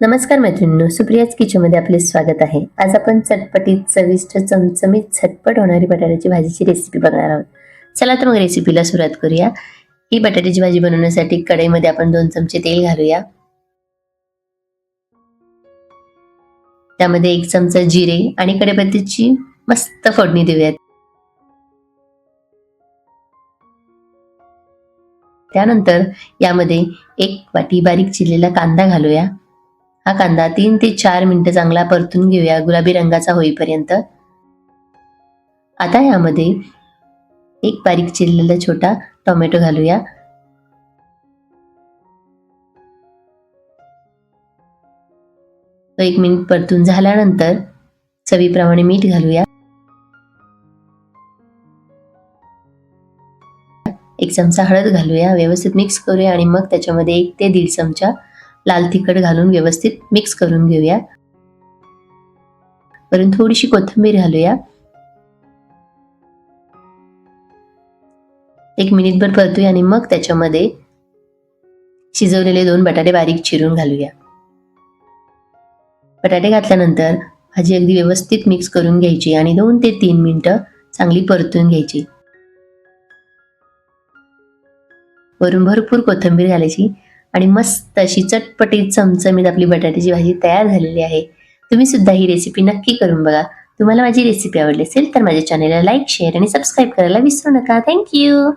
नमस्कार मैत्रिणींनो सुप्रियाज किचनमध्ये आपले स्वागत आहे. आज आपण चटपटीत चविष्ट चमचमीत झटपट होणारी बटाट्याची भाजीची रेसिपी बघणार आहोत. चला तर मग रेसिपीला सुरुवात करूया. ही बटाट्याची भाजी बनवण्यासाठी कढईमध्ये आपण दोन चमचे तेल घालूया. त्यामध्ये एक चमचा जिरे आणि कढीपत्त्याची मस्त फोडणी देऊयात. त्यानंतर यामध्ये एक वाटी बारीक चिरलेला कांदा घालूया. हा कांदा तीन ते चार मिनिटं चांगला परतून घेऊया. गुलाबी रंगाचा होईपर्यंत. आता यामध्ये एक बारीक चिरलेला छोटा टोमॅटो घालूया. तो एक मिनिट परतून झाल्यानंतर चवीप्रमाणे मीठ घालूया. एक चमचा हळद घालूया. व्यवस्थित मिक्स करूया आणि मग त्याच्यामध्ये एक ते दीड चमचा लाल तिखट घालून व्यवस्थित मिक्स करून घेऊया. वरून थोडीशी कोथिंबीर घालूया. एक मिनिटभर परतूया आणि मग त्याच्यामध्ये शिजवलेले दोन बटाटे बारीक चिरून घालूया. बटाटे घातल्यानंतर भाजी अगदी व्यवस्थित मिक्स करून घ्यायची आणि दोन ते तीन मिनिटं चांगली परतून घ्यायची. वरून भरपूर कोथिंबीर घालायची. आणि मस्त अशी चटपटीत चमचमीत आपली बटाट्याची भाजी तयार झालेली आहे. तुम्ही सुद्धा ही रेसिपी नक्की करून बघा. तुम्हाला माझी रेसिपी आवडली असेल तर माझ्या चॅनलला लाईक शेअर आणि सबस्क्राईब करायला विसरू नका. थँक्यू